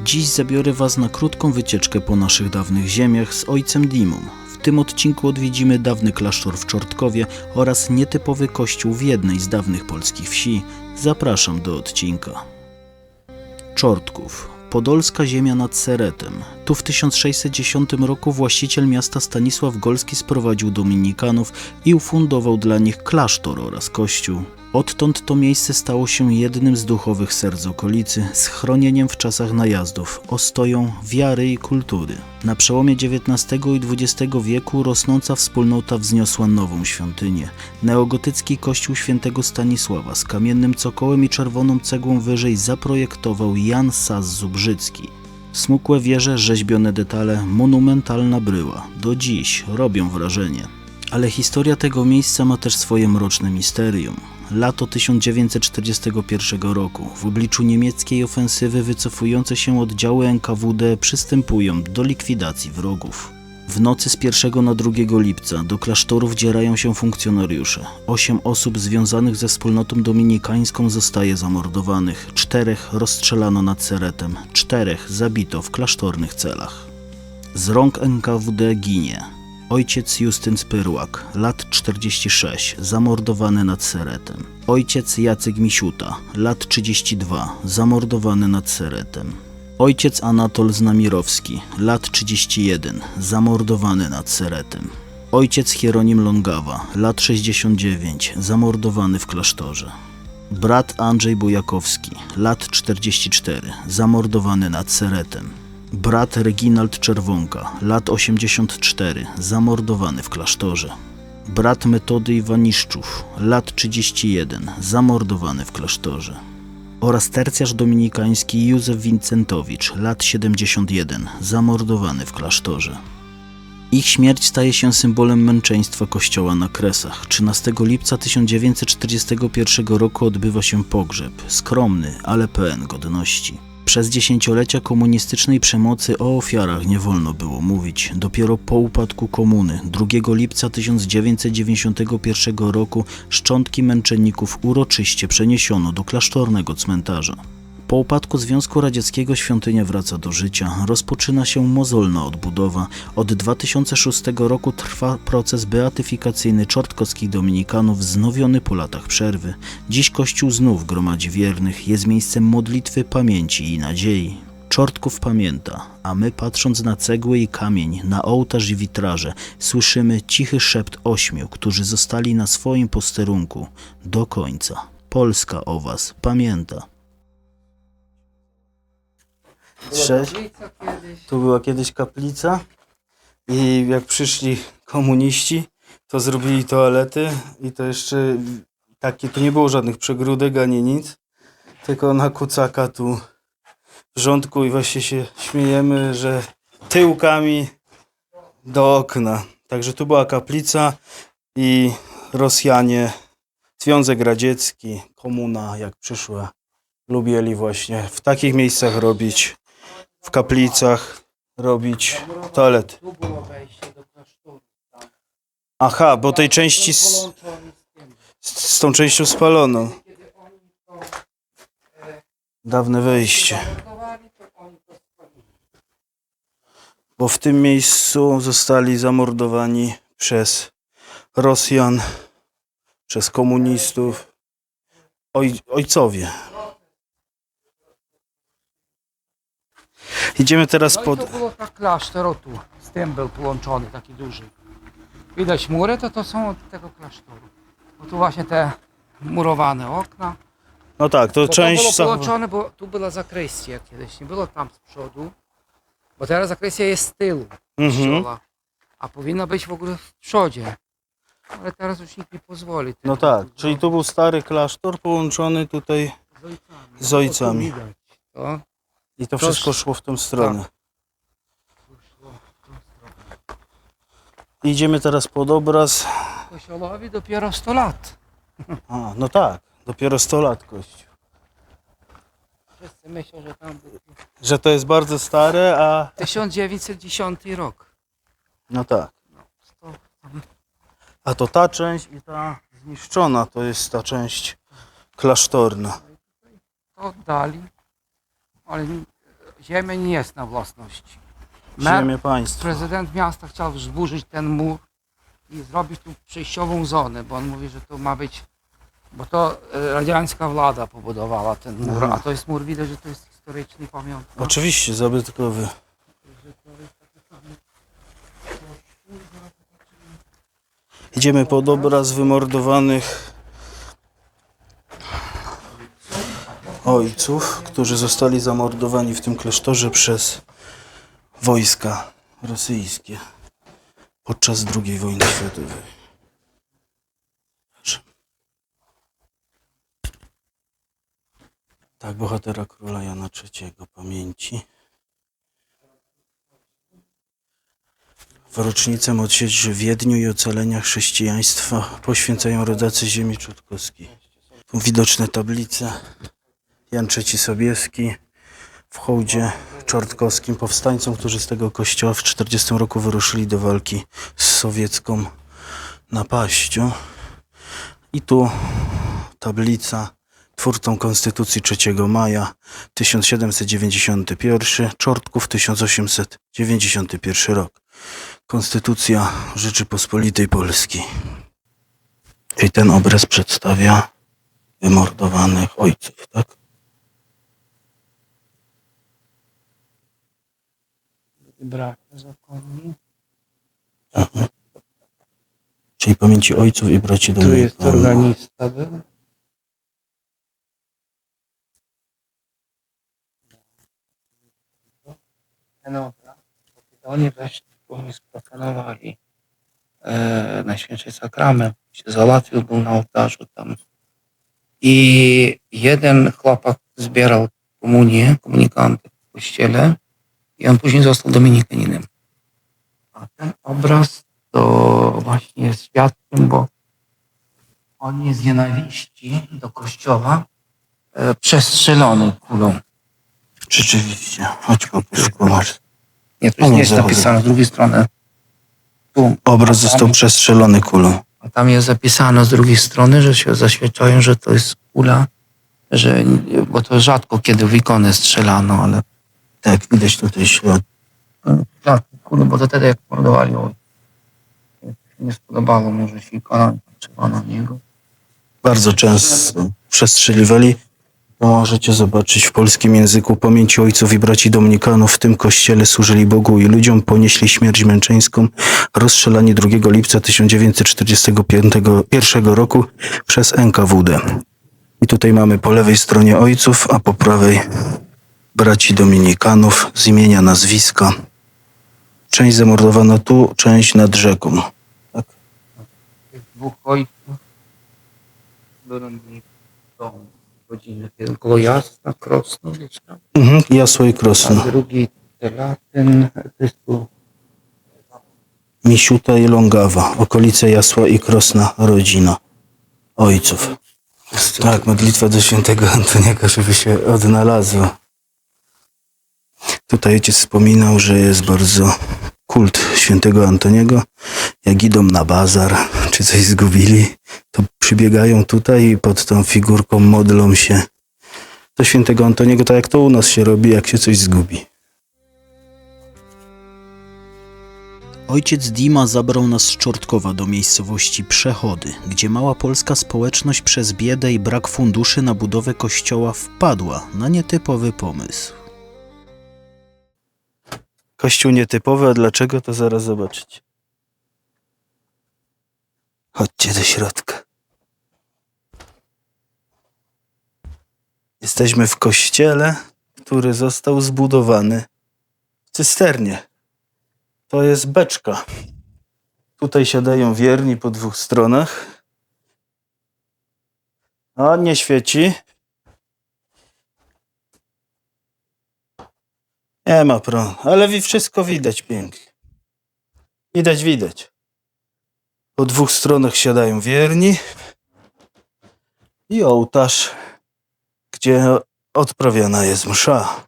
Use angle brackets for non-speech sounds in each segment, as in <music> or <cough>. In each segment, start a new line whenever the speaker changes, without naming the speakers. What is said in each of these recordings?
Dziś zabiorę Was na krótką wycieczkę po naszych dawnych ziemiach z ojcem Dimą. W tym odcinku odwiedzimy dawny klasztor w Czortkowie oraz nietypowy kościół w jednej z dawnych polskich wsi. Zapraszam do odcinka. Czortków. Podolska ziemia nad Seretem. Tu w 1610 roku właściciel miasta Stanisław Golski sprowadził dominikanów i ufundował dla nich klasztor oraz kościół. Odtąd to miejsce stało się jednym z duchowych serc okolicy, schronieniem w czasach najazdów, ostoją wiary i kultury. Na przełomie XIX i XX wieku rosnąca wspólnota wzniosła nową świątynię. Neogotycki kościół świętego Stanisława z kamiennym cokołem i czerwoną cegłą wyżej zaprojektował Jan Saz-Zubrzycki. Smukłe wieże, rzeźbione detale, monumentalna bryła. Do dziś robią wrażenie. Ale historia tego miejsca ma też swoje mroczne misterium. Lato 1941 roku. W obliczu niemieckiej ofensywy wycofujące się oddziały NKWD przystępują do likwidacji wrogów. W nocy z 1 na 2 lipca do klasztoru wdzierają się funkcjonariusze. Osiem osób związanych ze wspólnotą dominikańską zostaje zamordowanych, czterech rozstrzelano nad Seretem, czterech zabito w klasztornych celach. Z rąk NKWD ginie ojciec Justyn Spyrłak, lat 46, zamordowany nad Seretem. Ojciec Jacek Misiuta, lat 32, zamordowany nad Seretem. Ojciec Anatol Znamirowski, lat 31, zamordowany nad Seretem. Ojciec Hieronim Longawa, lat 69, zamordowany w klasztorze. Brat Andrzej Bujakowski, lat 44, zamordowany nad Seretem. Brat Reginald Czerwonka, lat 84, zamordowany w klasztorze. Brat Metody Iwaniszczów, lat 31, zamordowany w klasztorze. Oraz tercjarz dominikański Józef Wincentowicz, lat 71, zamordowany w klasztorze. Ich śmierć staje się symbolem męczeństwa kościoła na Kresach. 13 lipca 1941 roku odbywa się pogrzeb, skromny, ale pełen godności. Przez dziesięciolecia komunistycznej przemocy o ofiarach nie wolno było mówić. Dopiero po upadku komuny 2 lipca 1991 roku szczątki męczenników uroczyście przeniesiono do klasztornego cmentarza. Po upadku Związku Radzieckiego świątynia wraca do życia, rozpoczyna się mozolna odbudowa. Od 2006 roku trwa proces beatyfikacyjny czortkowskich dominikanów wznowiony po latach przerwy. Dziś Kościół znów gromadzi wiernych, jest miejscem modlitwy, pamięci i nadziei. Czortków pamięta, a my patrząc na cegły i kamień, na ołtarz i witraże, słyszymy cichy szept ośmiu, którzy zostali na swoim posterunku do końca. Polska o was pamięta. Cześć. Tu była kiedyś kaplica i jak przyszli komuniści, to zrobili toalety i to jeszcze takie, tu nie było żadnych przegródek ani nic, tylko na kucaka tu w rządku i właśnie się śmiejemy, że tyłkami do okna. Także tu była kaplica i Rosjanie, Związek Radziecki, komuna jak przyszła, lubieli właśnie w takich miejscach robić, w kaplicach robić
klasztoru.
Aha, bo tej części z,
z
tą częścią spaloną. Dawne wejście. Bo w tym miejscu zostali zamordowani przez Rosjan, przez komunistów, oj, ojcowie. Idziemy teraz
No i
pod...
to było tak klasztor, o tu, z tym był połączony, taki duży. Widać mury, to to są od tego klasztoru. Bo tu właśnie te murowane okna.
No tak, to
To,
część...
to było połączone, bo tu była zakrystia kiedyś, nie było tam z przodu. Bo teraz zakrystia jest z tyłu
Mhm.
kościoła, a powinna być w ogóle w przodzie. Ale teraz już nikt nie pozwoli.
No tak, czyli tu był stary klasztor połączony tutaj
z ojcami.
z ojcami.
O, tu widać. To
i to wszystko szło w tą stronę. Idziemy teraz pod obraz.
Kościołowi dopiero 100 lat.
A, no tak, dopiero 100 lat kościół.
Wszyscy myślą, że tam był
Że to jest bardzo stare, a
1910 rok.
no tak.
No, 100,
A to ta część i ta zniszczona to jest ta część klasztorna.
to oddali, ale ziemia nie jest na własności. Mer,
Ziemię państwa.
prezydent miasta chciał zburzyć ten mur i zrobić tu przejściową zonę, bo on mówi, że to ma być, bo to e, radziecka władza pobudowała ten mur, a to jest mur, widać, że to jest historyczny pamiątka.
Oczywiście, zabytkowy. Idziemy pod obraz wymordowanych ojców, którzy zostali zamordowani w tym klasztorze przez wojska rosyjskie podczas II wojny światowej. Tak, bohatera króla Jana III pamięci. W rocznicę odsieczy w Wiedniu i ocalenia chrześcijaństwa poświęcają rodacy ziemi czortkowskiej. Tu widoczne tablice. Jan III Sobieski w hołdzie czortkowskim powstańcom, którzy z tego kościoła w 40 roku wyruszyli do walki z sowiecką napaścią. I tu tablica twórcą Konstytucji 3 maja 1791, Czortków 1891 rok. Konstytucja Rzeczypospolitej Polskiej. Czyli ten obraz przedstawia wymordowanych ojców, tak?
Bracia zakonni.
Mhm. Czyli pamięci ojców i braci
Tu jest organista był. Bo kiedy oni weszli, oni sprofanowali e, Najświętszy Sakrament. Się załatwił, był na ołtarzu tam. I jeden chłopak zbierał komunię, komunikanty w kościele i on później został dominikaninem. A ten obraz to właśnie jest świadkiem, bo on jest z nienawiści do kościoła e, przestrzelony kulą.
Rzeczywiście. Chodź popatrz, popatrz.
Nie, to jest, jest napisane z drugiej strony. Tu.
Obraz został przestrzelony kulą.
A tam jest zapisane z drugiej strony, że się zaświadczają, że to jest kula, że, bo to rzadko kiedy w ikonę strzelano, ale
Tak, widać tutaj ślad.
tak, bo to wtedy jak mordowali ojca. Nie spodobało mu, że się ikona patrzyła na niego.
bardzo często przestrzeliwali. To możecie zobaczyć w polskim języku pamięci ojców i braci Dominikanów w tym kościele służyli Bogu i ludziom, ponieśli śmierć męczeńską, rozstrzelani 2 lipca 1941 roku przez NKWD. I tutaj mamy po lewej stronie ojców, a po prawej braci Dominikanów z imienia, nazwiska. Część zamordowano tu, część nad rzeką.
tych dwóch ojców domu koło Jasna, Krosno, gdzieś tam.
Mhm, jasło i krosno.
A drugi Telatyn, to jest tu
Misiuta i Longawa, okolice Jasła i Krosna, rodzina ojców. Tak, modlitwa do świętego Antoniego, żeby się odnalazła. Tutaj ojciec wspominał, że jest bardzo kult świętego Antoniego. Jak idą na bazar, czy coś zgubili, to przybiegają tutaj i pod tą figurką modlą się do świętego Antoniego, tak jak to u nas się robi, jak się coś zgubi. Ojciec Dima zabrał nas z Czortkowa do miejscowości Przechody, gdzie mała polska społeczność przez biedę i brak funduszy na budowę kościoła wpadła na nietypowy pomysł. Kościół nietypowy, a dlaczego to zaraz zobaczycie. Chodźcie do środka. Jesteśmy w kościele, który został zbudowany w cysternie. To jest beczka. Tutaj siadają wierni po dwóch stronach. A nie świeci. Nie ma prądu, ale wi- wszystko widać pięknie. Widać, widać. Po dwóch stronach siadają wierni i ołtarz, gdzie odprawiana jest msza.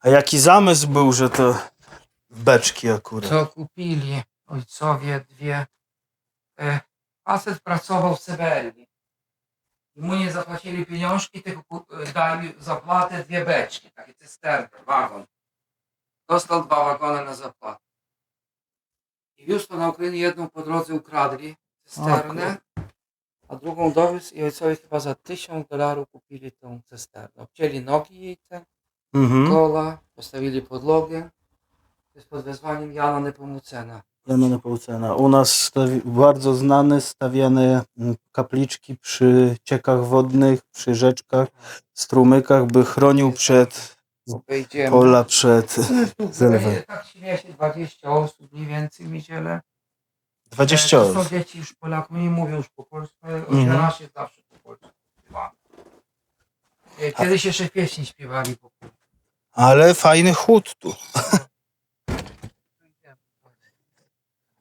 A jaki zamysł był, że to beczki akurat?
co kupili ojcowie dwie. E, facet pracował w Syberii. I mu nie zapłacili pieniążki, tylko ku- dali zapłatę dwie beczki, takie cysterny, wagon. Dostał dwa wagony na zapłatę. I wiózł to na Ukrainę, jedną po drodze ukradli, cysternę, a drugą dowiózł i ojcowie chyba za tysiąc dolarów kupili tą cysternę. Obcięli nogi jej te,
Mhm.
kola, postawili podłogę. To jest pod wezwaniem Jana Nepomucena.
Jana Nepomucena. U nas bardzo znane stawiane mm, kapliczki przy ciekach wodnych, przy rzeczkach, strumykach, by chronił przed
Wejdziemy.
pola, przed <laughs>
wejdzie, tak śmieje się 20 osób mniej więcej w niedzielę.
20
E, To są
osób.
dzieci już Polaków, nie mówią już po polsku, ale
Mhm.
otwiera się zawsze po polsku. śpiewa. E, Kiedyś jeszcze pieśni śpiewali po polsku.
Ale fajny chód tu.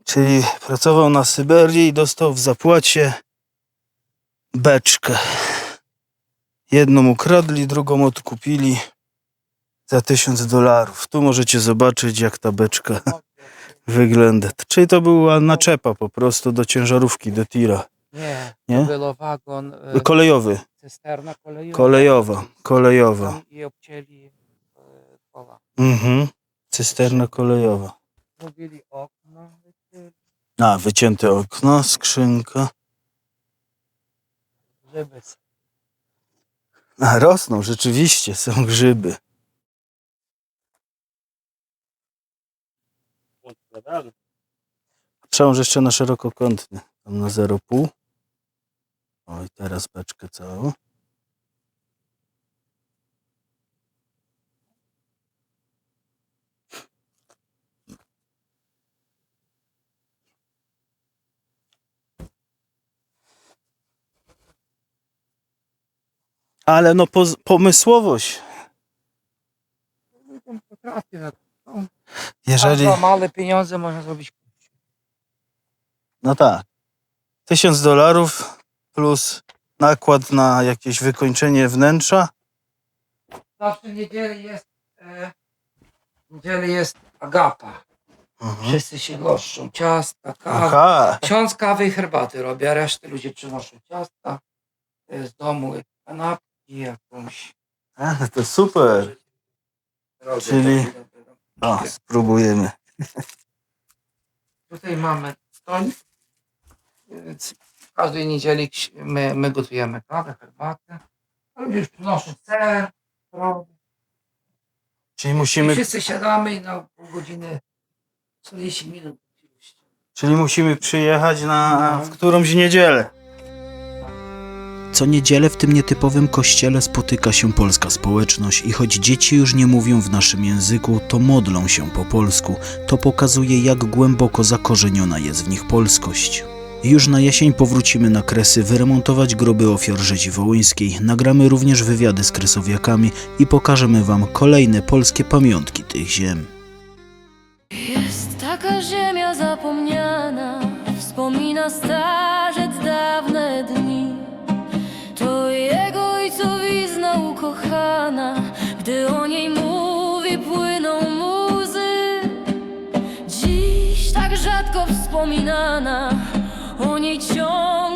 Czyli pracował na Syberii i dostał w zapłacie beczkę. Jedną ukradli, drugą odkupili za tysiąc dolarów. Tu możecie zobaczyć, jak ta beczka <laughs> wygląda. Czyli to była naczepa po prostu do ciężarówki, do tira.
Nie,
Nie?
to był wagon, e,
Kolejowy,
cysterna kolejowa.
kolejowa, kolejowa.
I obcięli e, koła.
Mhm. Cysterna kolejowa.
Okno, wycięli,
A, wycięte okno, skrzynka.
żeby
A, rosną, rzeczywiście, są grzyby. Przełącz jeszcze na szerokokątny, tam na 0,5. Oj, teraz beczkę całą. Ale no poz- pomysłowość.
potrafię.
Jeżeli,
Za małe pieniądze można zrobić.
no tak, tysiąc dolarów plus nakład na jakieś wykończenie wnętrza.
Zawsze w niedzielę jest, e, w niedzielę jest agapa. Wszyscy się goszczą. Ciasta, kawa.
Aha,
Ksiądz kawy i herbaty robi, a resztę ludzie przynoszą ciasta e, z domu, kanapki jakąś.
a, to super.
Robię
Czyli-
takie-
O, spróbujemy.
Tutaj mamy. Więc w każdej niedzieli ksi- my, my gotujemy kawę, herbatę. A ludzie już przynoszą ser.
Czyli
I
musimy,
wszyscy siadamy i na pół godziny 40 minut.
czyli musimy przyjechać na w którąś niedzielę. Co niedzielę w tym nietypowym kościele spotyka się polska społeczność i choć dzieci już nie mówią w naszym języku, to modlą się po polsku. To pokazuje, jak głęboko zakorzeniona jest w nich polskość. Już na jesień powrócimy na Kresy, wyremontować groby ofiar rzezi wołyńskiej, nagramy również wywiady z kresowiakami i pokażemy Wam kolejne polskie pamiątki tych ziem.
Jest taka ziemia zapomniana, wspomina starzec dawne dni. Ukochana, gdy o niej mówi, płyną muzy. Dziś tak rzadko wspominana, o niej ciągle